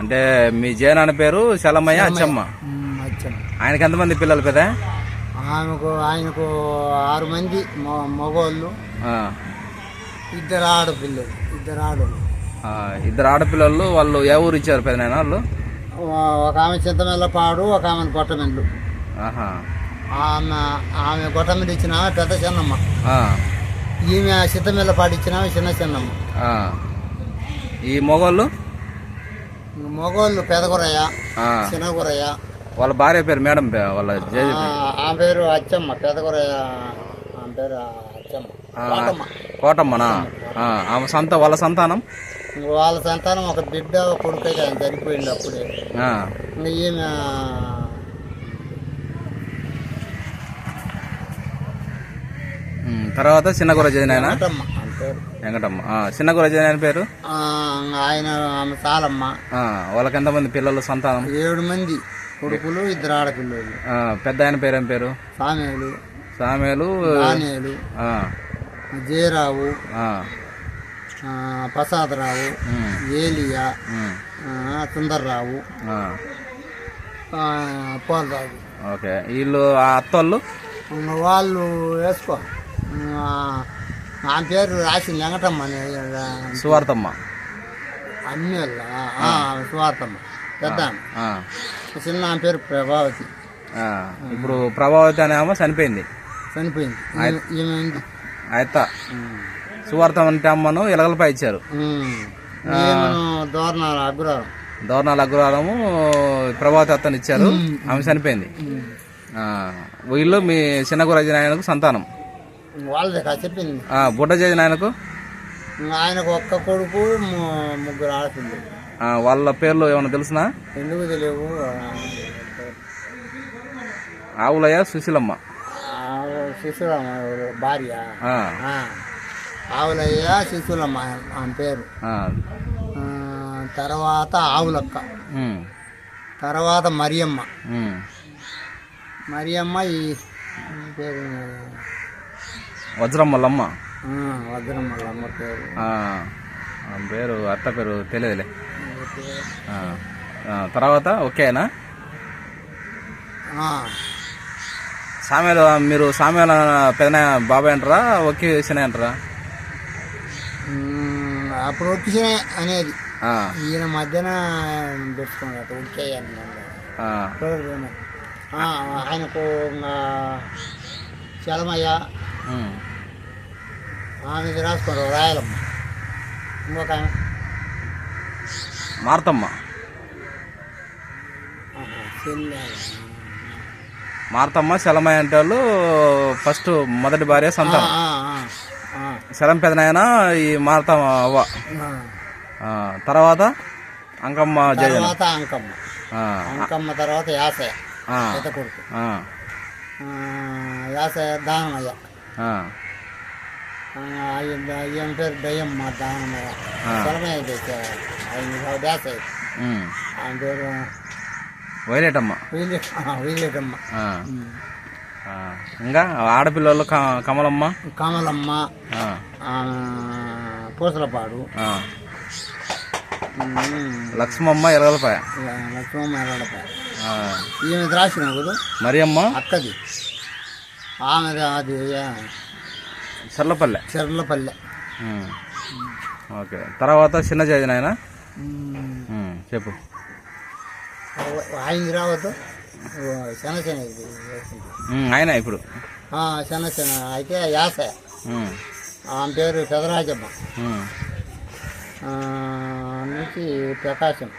అంటే మీ జయనాన్న పేరు శలమయ్య అచ్చమ్మ. ఆయనకి ఎంతమంది పిల్లలు పెద్ద? ఆమెకు ఆయనకు ఆరు మంది మొ- మగోళ్ళు. ఆ, ఇద్దరు ఆడపిల్లలు ఇద్దరు ఆడలు ఇద్దరు ఆడపిల్లలు వాళ్ళు ఏ ఊరు ఇచ్చారు పెద్ద వాళ్ళు? ఒక ఆమె చింతమెల్ల పాడు ఒక ఆమె గొట్టమెల్లు. ఆహా. ఆమె ఆమె గొట్టమెల్లు ఇచ్చిన పెద్ద చిన్నమ్మ. ఈమె చింతమెల్ల పాడు ఇచ్చిన చిన్న చిన్నమ్మ. ఈ మొగోళ్ళు? మగోళ్ళు పెదగురయ్య ఆ, చిన్నగురయ్య. వాళ్ళ భార్య పేరు మేడం వాళ్ళ ఆమె పేరు అచ్చమ్మ పెదగురయ్య ఆమె పేరు అచ్చమ్మ. ఆ, కోటమ్మ. కోటమ్మనా? ఆ, ఆమె సంత వాళ్ళ సంతానం? వాళ్ళ సంతానం ఒక బిడ్డ కొడుకు ఆయన చనిపోయింది అప్పుడే. ఆ, ఈమె ఉమ్, తర్వాత చిన్నగుర కోటమ్మ ఆమె పేరు వెంకటమ్మ. ఆ, చిన్నగుర జయనాయన పేరు? ఆయన ఆమె సాలమ్మ. ఆ, వాళ్ళకి ఎంతమంది పిల్లలు సంతానం? ఏడు మంది కొడుకులు ఇద్దరు ఆడపిల్లలు. పెద్ద ఆయన పేరు ఏం పేరు? సామేలు. సామేలు ఆ, జయరావు. ప్రసాదరావు. ఏలియా. సుందర్రావు. పోలరాజు ఓకే. వీళ్ళు ఆ అత్తోళ్ళు? వాళ్ళు వేసుకో. ఆమె పేరు రాసి వెంకటమ్మ సువార్తమ్మ. ఆమె సువార్తమ్మ. పెద్ద చిన్న ఆమె పేరు ప్రభావతి. ఇప్పుడు ప్రభావతి అనే ఆమె చనిపోయింది. చనిపోయింది. ఆయత్త. సువార్తం అంటే అమ్మను ఎలగలపై ఇచ్చారు. దోరణాల అగ్రహారం. దోర్నాల అగ్రహారము ప్రభావతి అత్తని ఇచ్చారు. ఆమె చనిపోయింది. వీళ్ళు మీ చిన్నగుర నాయనకు సంతానం. వాళ్ళదే కదా చెప్పింది. బుడ్డ జయ నాయనకు? ఆయనకు ఒక్క కొడుకు ముగ్గురు ఆడపిల్లలు. ఆ, వాళ్ళ పేర్లు ఏమైనా తెలుసునా? ఎందుకు తెలియవు? ఆవులయ్య సుశీలమ్మ. శిశులమ్మ భార్య. ఆవులయ్య శిశులమ్మ ఆమె పేరు. తర్వాత ఆవులక్క. తర్వాత మరియమ్మ. మరియమ్మ ఈ ఈ పేరు వజ్రం మల్లమ్మ ఆ, వజ్రమ్మ అమ్మ పేరు పేరు అత్త పేరు తెలియదులే. తర్వాత ఓకేనా? సామెలు మీరు సామెల పెదన బాబాయ్ అంటారా ఒకే సినాయ్ అంటారా? అప్పుడు వచ్చి అనేది. ఈయన మధ్యన పెట్టుకున్నాడు ఆ, ఆయనకు చలమయ్య ఆమెది రాసుకున్నారు రాయలమ్మ. ఇంకొక ఆమె. మార్తమ్మ. మార్తమ్మ శలమయ్య అంటే వాళ్ళు ఫస్ట్ మొదటి భార్య సంతానం. శలం పెదనాయన ఈ మార్తమ్మ అవ్వ. తర్వాత అంకమ్మ జయ తర్వాత అంకమ్మ. అంకమ్మ తర్వాత యాసయ్య. కొడుకు. యాసయ్య దానమయ్య ఆయన ఈయన పేరు దయ్యమ్మ దానమయ్య ఆ. చలమయ్య తెచ్చారు ఆయన ఉమ్, ఆయన పేరు వైలేటమ్మ. వీలి వీలేటమ్మ. ఇంకా ఆడపిల్లలు కమలమ్మ? కమలమ్మ. పూసలపాడు. లక్ష్మమ్మ ఎరగలపాయ. లక్ష్మమ్మ ఆ, ఈమె రాసిన కదా మరియమ్మ? అక్కది. ఆమెది అది చర్లపల్లె? చెర్లపల్లె. ఓకే. తర్వాత చిన్న ఆయన ఉమ్, చెప్పు. ఆయన రావద్దు. శనశన ఆయన ఇప్పుడు? శనశన అయితే యాస. ఆమె పేరు పెదరాజమ్మ. నుంచి ప్రకాశం.